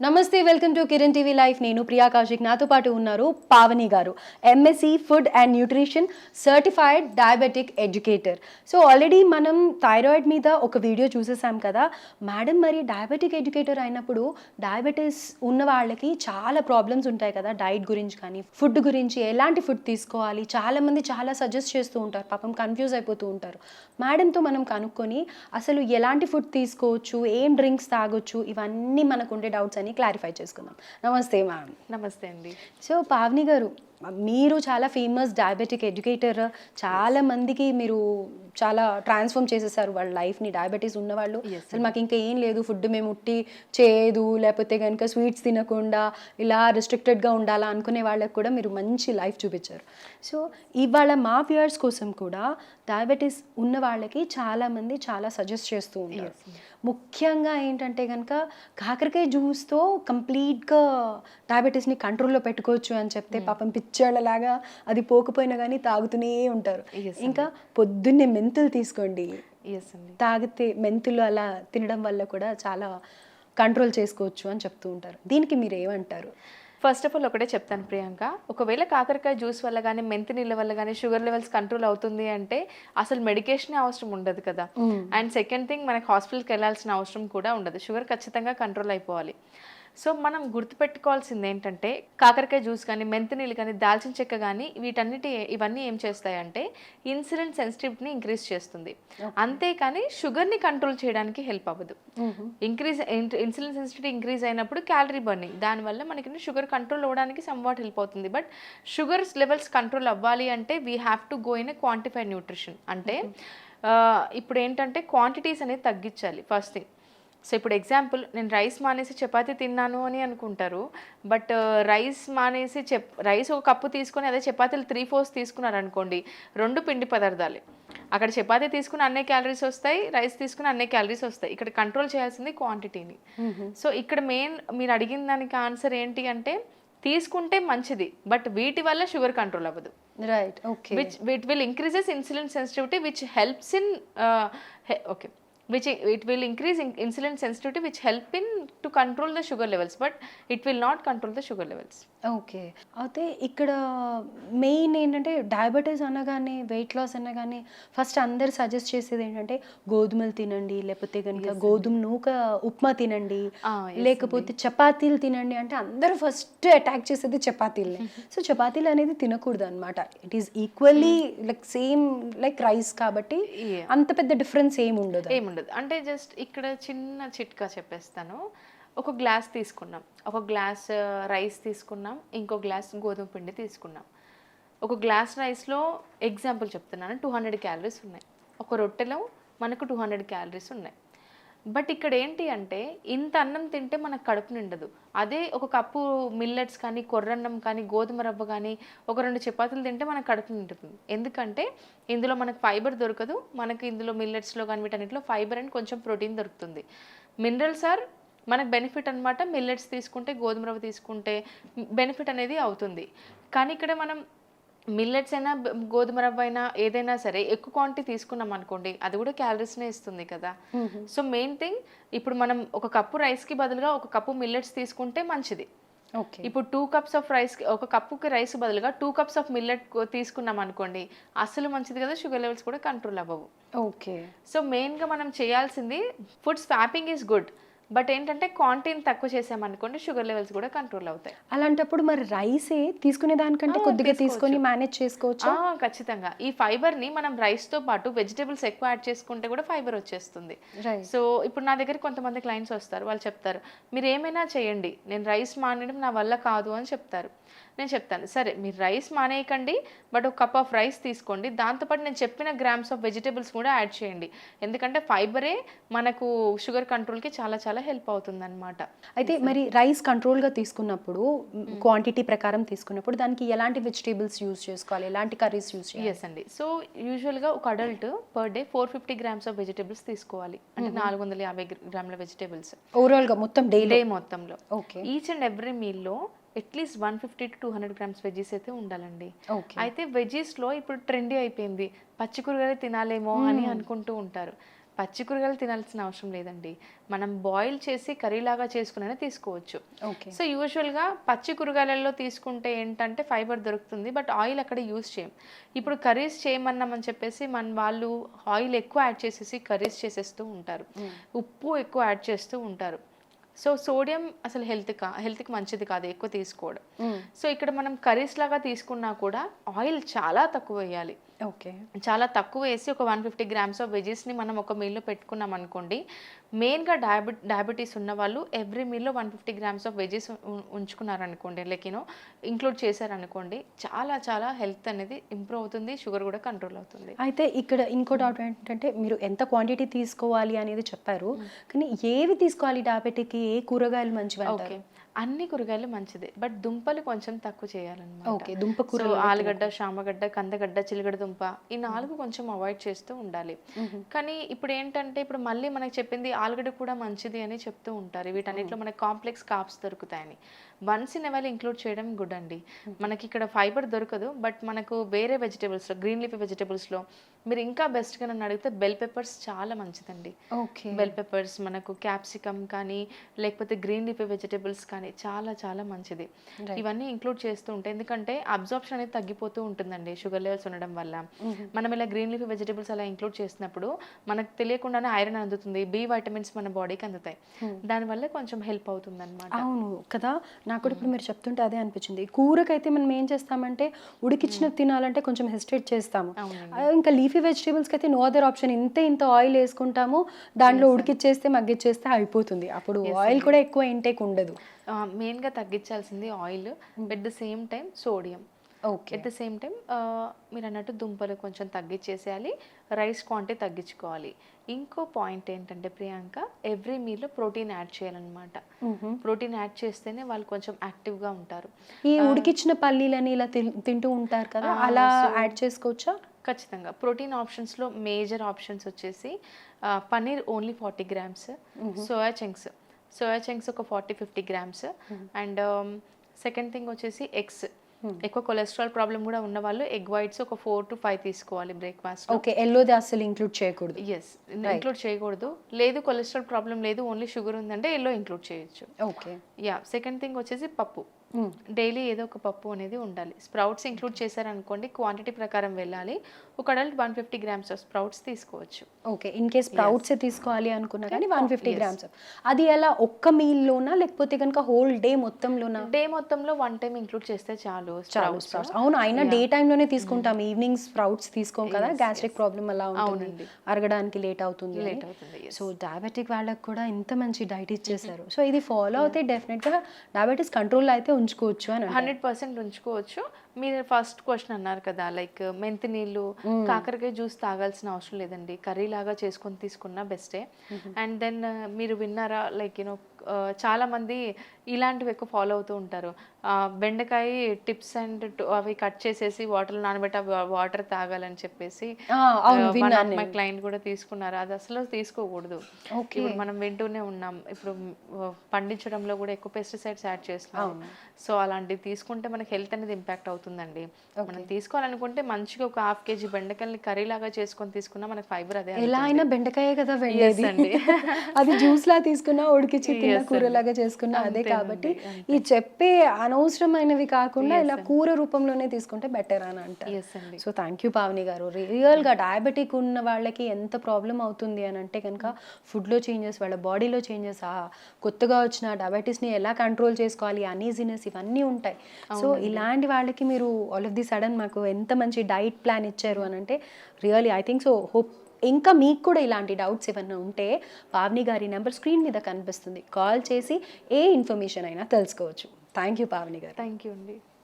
Namaste welcome to Kiran TV life. నేను ప్రియా కౌశిక్. నాతో పాటు ఉన్నారు Pavani garu MSc food and nutrition certified diabetic educator so already మనం thyroid మీద ఒక వీడియో చూసేసాం కదా. మేడం మరి డయాబెటిక్ ఎడ్యుకేటర్ అయినప్పుడు డయాబెటీస్ ఉన్న వాళ్ళకి చాలా ప్రాబ్లమ్స్ ఉంటాయి కదా. డైట్ గురించి కానీ ఫుడ్ గురించి ఎలాంటి ఫుడ్ తీసుకోవాలి? చాలామంది చాలా సజెస్ట్ చేస్తూ ఉంటారు. పాపం కన్ఫ్యూజ్ అయిపోతూ ఉంటారు. మేడంతో మనం కనుక్కొని అసలు ఎలాంటి ఫుడ్ తీసుకోవచ్చు? ఏం డ్రింక్స్ తాగొచ్చు? ఇవన్నీ మనకు ఉండే డౌట్స్ అని క్లారిఫై చేసుకుందాం. నమస్తే మ్యామ్. నమస్తే అండి. సో పావని గారు మీరు చాలా ఫేమస్ డయాబెటిక్ ఎడ్యుకేటర్ చాలా మందికి మీరు చాలా ట్రాన్స్ఫార్మ్ చేసేసారు వాళ్ళ లైఫ్ని డయాబెటీస్ ఉన్నవాళ్ళు. అసలు మాకు ఇంకా ఏం లేదు ఫుడ్ మేము ఉట్టి చేయదు లేకపోతే కనుక స్వీట్స్ తినకుండా ఇలా రిస్ట్రిక్టెడ్గా ఉండాలా అనుకునే వాళ్ళకి కూడా మీరు మంచి లైఫ్ చూపించారు. సో ఇవాళ మా వ్యూయర్స్ కోసం కూడా డయాబెటీస్ ఉన్న వాళ్ళకి చాలామంది చాలా సజెస్ట్ చేస్తూ ఉంటారు. ముఖ్యంగా ఏంటంటే కనుక కాకరకాయ జ్యూస్తో కంప్లీట్గా డయాబెటీస్ని కంట్రోల్లో పెట్టుకోవచ్చు అని చెప్తే పాపం పిచ్చాళ్ళలాగా అది పోకపోయినా కానీ తాగుతూనే ఉంటారు. ఇంకా పొద్దున్నే మెంతులు తీసుకోండి. తాగితే మెంతులు అలా తినడం వల్ల కూడా చాలా కంట్రోల్ చేసుకోవచ్చు అని చెప్తూ ఉంటారు. దీనికి మీరు ఏమంటారు? ఫస్ట్ ఆఫ్ ఆల్ ఒకటే చెప్తాను ప్రియాంక. ఒకవేళ కాకరకాయ జ్యూస్ వల్ల కానీ మెంతి నీళ్ళ వల్ల కానీ షుగర్ లెవెల్స్ కంట్రోల్ అవుతుంది అంటే అసలు మెడికేషన్ అవసరం ఉండదు కదా. అండ్ సెకండ్ థింగ్ మనకి హాస్పిటల్కి వెళ్ళాల్సిన అవసరం కూడా ఉండదు. షుగర్ ఖచ్చితంగా కంట్రోల్ అయిపోవాలి. సో మనం గుర్తుపెట్టుకోవాల్సింది ఏంటంటే కాకరకాయ జ్యూస్ కానీ మెంతి నీళ్ళు కానీ దాల్చిన చెక్క కానీ వీటన్నిటి ఇవన్నీ ఏం చేస్తాయంటే ఇన్సులిన్ సెన్సిటివిటీని ఇంక్రీజ్ చేస్తుంది. అంతేకాని షుగర్ని కంట్రోల్ చేయడానికి హెల్ప్ అవ్వదు. ఇంక్రీజ్ ఇన్సులిన్ సెన్సిటివిటీ ఇంక్రీజ్ అయినప్పుడు క్యాలరీ బర్నింగ్. దానివల్ల మనకి షుగర్ కంట్రోల్ అవ్వడానికి సమ్వాట్ హెల్ప్ అవుతుంది. బట్ షుగర్ లెవెల్స్ కంట్రోల్ అవ్వాలి అంటే we have to go in quantified nutrition. అంటే ఇప్పుడు ఏంటంటే క్వాంటిటీస్ అనేది తగ్గించాలి ఫస్ట్ థింగ్. సో ఇప్పుడు ఎగ్జాంపుల్ నేను రైస్ మానేసి చపాతీ తిన్నాను అని అనుకుంటారు బట్ రైస్ మానేసి చెప్ రైస్ ఒక కప్పు తీసుకొని అదే చపాతీలు త్రీ ఫోర్స్ తీసుకున్నారు అనుకోండి రెండు పిండి పదార్థాలే. అక్కడ చపాతీ తీసుకుని అన్నే క్యాలరీస్ వస్తాయి రైస్ తీసుకుని అన్నే క్యాలరీస్ వస్తాయి. ఇక్కడ కంట్రోల్ చేయాల్సింది క్వాంటిటీని సో ఇక్కడ మెయిన్ మీరు అడిగిన దానికి ఆన్సర్ ఏంటి అంటే తీసుకుంటే మంచిది బట్ వీటి వల్ల షుగర్ కంట్రోల్ అవ్వదు. Right okay will increases insulin sensitivity which helps in uh, he- okay. Which it will increase in insulin sensitivity which help in to control the sugar levels but it will not control the sugar levels. Okay అయితే ఇక్కడ main ఏంటంటే diabetes అనగానే weight loss అనగానే first అందరు suggest చేసేది ఏంటంటే గోధుమలు తినండి లేకపోతే కనుక గోధుమ నూక ఉప్మా తినండి లేకపోతే చపాతీలు తినండి అంటే అందరూ ఫస్ట్ అటాక్ చేసేది చపాతీలనే సో చపాతీలు అనేది తినకూడదు అనమాట it is equally like same like rice కాబట్టి. అంత పెద్ద డిఫరెన్స్ ఏమి ఉండదు ఏముండదు. అంటే జస్ట్ ఇక్కడ చిన్న చిట్కా చెప్పేస్తాను. ఒక గ్లాస్ తీసుకున్నాం. ఒక గ్లాస్ రైస్ తీసుకున్నాం. ఇంకో గ్లాస్ గోధుమ పిండి తీసుకున్నాం. ఒక గ్లాస్ రైస్లో ఎగ్జాంపుల్ చెప్తున్నాను. టూ హండ్రెడ్ క్యాలరీస్ ఉన్నాయి. ఒక రొట్టెలో మనకు టూ హండ్రెడ్ క్యాలరీస్ ఉన్నాయి. బట్ ఇక్కడ ఏంటి అంటే ఇంత అన్నం తింటే మనకు కడుపు నిండదు. అదే ఒక కప్పు మిల్లెట్స్ కానీ కొర్రన్నం కానీ గోధుమ రవ్వ కానీ ఒక రెండు చపాతీలు తింటే మనకు కడుపు నిండుతుంది. ఎందుకంటే ఇందులో మనకు ఫైబర్ దొరకదు. మనకి ఇందులో మిల్లెట్స్లో కానీ వీటన్నిటిలో ఫైబర్ అండ్ కొంచెం ప్రోటీన్ దొరుకుతుంది. మినరల్స్ ఆర్ మనకు బెనిఫిట్ అనమాట మిల్లెట్స్ తీసుకుంటే గోధుమ రవ్వ తీసుకుంటే బెనిఫిట్ అనేది అవుతుంది. కానీ ఇక్కడ మనం మిల్లెట్స్ అయినా గోధుమ రవ్వ అయినా ఏదైనా సరే ఎక్కువ క్వాంటిటీ తీసుకున్నాం అనుకోండి అది కూడా క్యాలరీస్నే ఇస్తుంది కదా. సో మెయిన్ థింగ్ ఇప్పుడు మనం ఒక కప్పు రైస్కి బదులుగా ఒక కప్పు మిల్లెట్స్ తీసుకుంటే మంచిది. ఓకే. ఇప్పుడు టూ కప్స్ ఆఫ్ రైస్ ఒక కప్పుకి రైస్ బదులుగా టూ కప్స్ ఆఫ్ మిల్లెట్ తీసుకున్నాం అనుకోండి అసలు మంచిది కదా షుగర్ లెవెల్స్ కూడా కంట్రోల్ అవ్వవు. ఓకే. సో మెయిన్గా మనం చేయాల్సింది food swapping is good but ఏంటంటే క్వాంటిటీని తక్కువ చేసామనుకోండి షుగర్ లెవెల్స్ కూడా కంట్రోల్ అవుతాయి. అలాంటప్పుడు మరి రైసే తీసుకునే దానికంటే కొద్దిగా తీసుకొని. మేనేజ్ చేసుకోవచ్చు? ఖచ్చితంగా. ఈ ఫైబర్ని మనం రైస్తో పాటు వెజిటేబుల్స్ ఎక్కువ యాడ్ చేసుకుంటే కూడా ఫైబర్ వచ్చేస్తుంది. సో ఇప్పుడు నా దగ్గర కొంతమంది క్లయింట్స్ వస్తారు వాళ్ళు చెప్తారు మీరు ఏమైనా చేయండి నేను రైస్ మానేయడం నా వల్ల కాదు అని చెప్తారు. నేను చెప్తాను. సరే మీరు రైస్ మానేయకండి బట్ ఒక కప్ ఆఫ్ రైస్ తీసుకోండి. దాంతోపాటు నేను చెప్పిన గ్రామ్స్ ఆఫ్ వెజిటేబుల్స్ కూడా యాడ్ చేయండి. ఎందుకంటే ఫైబరే మనకు షుగర్ కంట్రోల్కి చాలా చాలా హెల్ప్ అవుతుంది అనమాట అయితే మరి రైస్ కంట్రోల్గా తీసుకున్నప్పుడు క్వాంటిటీ ప్రకారం తీసుకున్నప్పుడు దానికి ఎలాంటి వెజిటేబుల్స్ యూజ్ చేసుకోవాలి? ఎలాంటి కర్రీస్ యూజ్ చేయాలి? ఎస్ అండి. సో యూజువల్గా ఒక adult per day four fifty grams of vegetables తీసుకోవాలి. అంటే నాలుగు వందల యాభై గ్రాముల వెజిటేబుల్స్. ఓవరాల్గా మొత్తం డైలీ? డే మొత్తంలో. Okay each and every మీల్లో at least one fifty to two hundred grams veggies అయితే ఉండాలండి. అయితే వెజ్జీస్లో ఇప్పుడు ట్రెండీ అయిపోయింది. పచ్చి కూరగాయలు తినాలేమో అని అనుకుంటూ ఉంటారు. పచ్చి కూరగాయలు తినాల్సిన అవసరం లేదండి. మనం బాయిల్ చేసి కర్రీలాగా చేసుకునే తీసుకోవచ్చు. ఓకే. సో యూజువల్గా పచ్చి కూరగాయలలో తీసుకుంటే ఏంటంటే ఫైబర్ దొరుకుతుంది. బట్ ఆయిల్ అక్కడ యూస్ చేయం. ఇప్పుడు కర్రీస్ చేయమన్నామని చెప్పేసి మన వాళ్ళు ఆయిల్ ఎక్కువ యాడ్ చేసేసి కర్రీస్ చేసేస్తూ ఉంటారు. ఉప్పు ఎక్కువ యాడ్ చేస్తూ ఉంటారు. సో సోడియం అసలు హెల్త్ కా హెల్త్కి మంచిది కాదు ఎక్కువ తీసుకోవడం. సో ఇక్కడ మనం కర్రీస్ లాగా తీసుకున్నా కూడా ఆయిల్ చాలా తక్కువ వేయాలి. ఓకే. చాలా తక్కువ వేసి ఒక వన్ ఫిఫ్టీ గ్రామ్స్ ఆఫ్ వెజెస్ని మనం ఒక మీల్లో పెట్టుకున్నాం అనుకోండి మెయిన్గా డయాబె డయాబెటీస్ ఉన్న వాళ్ళు every మీల్లో one fifty grams of veggies ఉంచుకున్నారనుకోండి like you know include చేశారనుకోండి చాలా చాలా హెల్త్ అనేది ఇంప్రూవ్ అవుతుంది షుగర్ కూడా కంట్రోల్ అవుతుంది. అయితే ఇక్కడ ఇంకో డౌట్ ఏంటంటే మీరు ఎంత క్వాంటిటీ తీసుకోవాలి అనేది చెప్పారు కానీ ఏవి తీసుకోవాలి డయాబెటిక్కి ఏ కూరగాయలు మంచివి ఓకే. అన్ని కూరగాయలు మంచిదే బట్ దుంపలు కొంచెం తక్కువ చేయాలన్నమాట. ఓకే దుంప కూర ఆలుగడ్డ శామగడ్డ కందగడ్డ చిలగడ దుంప ఈ నాలుగు కొంచెం అవాయిడ్ చేస్తూ ఉండాలి. కానీ ఇప్పుడు ఏంటంటే ఇప్పుడు మళ్ళీ మనకి చెప్పింది ఆలుగడ్డ కూడా మంచిది అని చెప్తూ ఉంటారు. వీటన్నిటిలో మనకి కాంప్లెక్స్ కాప్స్ దొరుకుతాయని. Once in a while include చేయడం గుడ్ అండి. మనకి ఇక్కడ ఫైబర్ దొరకదు బట్ మనకు వేరే వెజిటేబుల్స్లో గ్రీన్ లీఫీ వెజిటేబుల్స్లో మీరు ఇంకా బెస్ట్గా నన్ను అడిగితే బెల్ పెప్పర్స్ చాలా మంచిదండి. ఓకే. బెల్ పెప్పర్స్ మనకు క్యాప్సికమ్ కానీ లేకపోతే గ్రీన్ లీఫీ వెజిటేబుల్స్ కానీ చాలా చాలా మంచిది. ఇవన్నీ ఇంక్లూడ్ చేస్తూ ఉంటాయి ఎందుకంటే అబ్జార్ప్షన్ అనేది తగ్గిపోతూ ఉంటుందండి షుగర్ లెవెల్స్ ఉండడం వల్ల. మనం ఇలా గ్రీన్ లీఫీ వెజిటేబుల్స్ అలా ఇంక్లూడ్ చేసినప్పుడు మనకు తెలియకుండానే ఐరన్ అందుతుంది బి వైటమిన్స్ మన బాడీకి అందుతాయి. దానివల్ల కొంచెం హెల్ప్ అవుతుంది అనమాట అవును కదా నాకు కూడా ఇప్పుడు మీరు చెప్తుంటే అదే అనిపించింది. కూరకైతే మనం ఏం చేస్తామంటే ఉడికిచ్చిన తినాలంటే కొంచెం హెసిటేట్ చేస్తాము. ఇంకా లీఫీ వెజిటేబుల్స్కి అయితే నో అదర్ ఆప్షన్ ఇంత ఇంత ఆయిల్ వేసుకుంటాము దాంట్లో ఉడికిచ్చేస్తే మగ్గిచ్చేస్తే అయిపోతుంది. అప్పుడు ఆయిల్ కూడా ఎక్కువ ఇంటేక్ ఉండదు. మెయిన్గా తగ్గించాల్సింది oil at the same time sodium okay at the same time మీరు అన్నట్టు దుంపలు కొంచెం తగ్గించేసేయాలి రైస్ క్వాంటిటీ తగ్గించుకోవాలి. ఇంకో పాయింట్ ఏంటంటే ప్రియాంక ఎవ్రీ మీల్లో ప్రోటీన్ యాడ్ చేయాలన్నమాట. ప్రోటీన్ యాడ్ చేస్తేనే వాళ్ళు కొంచెం యాక్టివ్గా ఉంటారు. ఈ ఉడికిచ్చిన పల్లీలని ఇలా తింటూ ఉంటారు కదా అలా యాడ్ చేసుకోవచ్చా? ఖచ్చితంగా. ప్రోటీన్ ఆప్షన్స్లో మేజర్ ఆప్షన్స్ వచ్చేసి paneer only forty grams soya chunks soya chunks ఒక forty fifty grams and second thing వచ్చేసి ఎగ్స్ ఎక్కువ కొలెస్ట్రాల్ ప్రాబ్లం కూడా ఉన్న వాళ్ళు ఎగ్ వైట్స్ ఒక ఫోర్ టు ఫైవ్ తీసుకోవాలి బ్రేక్ఫాస్ట్ ఓకే ఎల్లోది అసలు ఇంక్లూడ్ చేయకూడదు. ఎస్ ఇంక్లూడ్ చేయకూడదు. లేదు కొలెస్ట్రాల్ ప్రాబ్లం లేదు ఓన్లీ షుగర్ ఉందంటే ఎల్లో ఇంక్లూడ్ చేయొచ్చు. ఓకే యా సెకండ్ థింగ్ వచ్చేసి పప్పు. డైలీ ఏదో ఒక పప్పు అనేది ఉండాలి. స్ప్రౌట్స్ ఇంక్లూడ్ చేశారనుకోండి క్వాంటిటీ ప్రకారం వెళ్ళాలి. ఒక adult one fifty grams of sprouts తీసుకోవచ్చు. ఓకే ఇన్ కేస్ స్ప్రౌట్స్ తీసుకోవాలి అనుకున్నా కానీ వన్ ఫిఫ్టీ గ్రామ్స్ అది ఎలా? ఒక్క మీల్లోనా? లేకపోతే కనుక హోల్ డే మొత్తంలోనా? డే మొత్తంలో వన్ టైం ఇంక్లూడ్ చేస్తే చాలు చాలు స్ప్రౌట్స్. అవును అయినా డే లోనే తీసుకుంటాం. ఈవినింగ్ స్ప్రౌట్స్ తీసుకోం కదా గ్యాస్ట్రిక్ ప్రాబ్లం అలా ఉంటుంది. అరగడానికి లేట్ అవుతుంది లేట్ అవుతుంది. సో డయాబెటిక్ వాళ్ళకి కూడా ఇంత మంచి డైట్ ఇచ్చేసారు సో ఇది ఫాలో అయితే డెఫినెట్గా డయాబెటీస్ కంట్రోల్ అయితే ఉంచుకోవచ్చు అని హండ్రెడ్ పర్సెంట్ ఉంచుకోవచ్చు. మీరు ఫస్ట్ క్వశ్చన్ అన్నారు కదా లైక్ మెంతి నీళ్ళు కాకరకాయ జ్యూస్ తాగాల్సిన అవసరం లేదండి. కర్రీ లాగా చేసుకొని తీసుకున్నా బెస్టే అండ్ దెన్ మీరు విన్నారా లైక్ యూనో చాలా మంది ఇలాంటివి ఎక్కువ ఫాలో అవుతూ ఉంటారు. బెండకాయ టిప్స్ అండ్ అవి కట్ చేసేసి వాటర్ నానబెట్టి వాటర్ తాగాలని చెప్పేసి విన్నాను అమ్మాయి క్లయింట్ కూడా తీసుకున్నారు. అది అసలు తీసుకోకూడదు. ఇప్పుడు మనం వింటూనే ఉన్నాం. ఇప్పుడు ఆ, పండించడంలో కూడా ఎక్కువ పెస్టిసైడ్స్ యాడ్ చేస్తున్నాం సో అలాంటివి తీసుకుంటే మనకి హెల్త్ అనేది ఇంపాక్ట్ అవుతుందండి మనం తీసుకోవాలనుకుంటే మంచిగా ఒక హాఫ్ కేజీ బెండకాయలని కర్రీ లాగా చేసుకొని తీసుకున్నా మనకి ఫైబర్ అదే ఎలా అయినా బెండకాయ కదా వెళ్ళేది అండి. అది జ్యూస్ లా తీసుకున్నా ఉడికిచ్చి తిన్న కూరలాగా చేసుకున్నా అదే కాబట్టి ఈ చెప్పే అనవసరమైనవి కాకుండా ఇలా కూర రూపంలోనే తీసుకుంటే బెటర్ అని అంటారు. అండి. సో థ్యాంక్ యూ పావని గారు. రియల్గా డయాబెటిక్ ఉన్న వాళ్ళకి ఎంత ప్రాబ్లం అవుతుంది అని అంటే కనుక ఫుడ్లో చేంజెస్ వాళ్ళ బాడీలో చేంజెస్ కొత్తగా వచ్చిన డయాబెటీస్ని ఎలా కంట్రోల్ చేసుకోవాలి అనీజినెస్ ఇవన్నీ ఉంటాయి. సో ఇలాంటి వాళ్ళకి మీరు ఆల్ ఆఫ్ ది సడన్ మాకు ఎంత మంచి డైట్ ప్లాన్ ఇచ్చారు అని అంటే really I think so hope ఇంకా మీకు కూడా ఇలాంటి డౌట్స్ ఏమైనా ఉంటే పావని గారి నెంబర్ స్క్రీన్ మీద కనిపిస్తుంది. కాల్ చేసి ఏ ఇన్ఫర్మేషన్ అయినా తెలుసుకోవచ్చు. థ్యాంక్ యూ పావని గారు. థ్యాంక్ యూ అండి.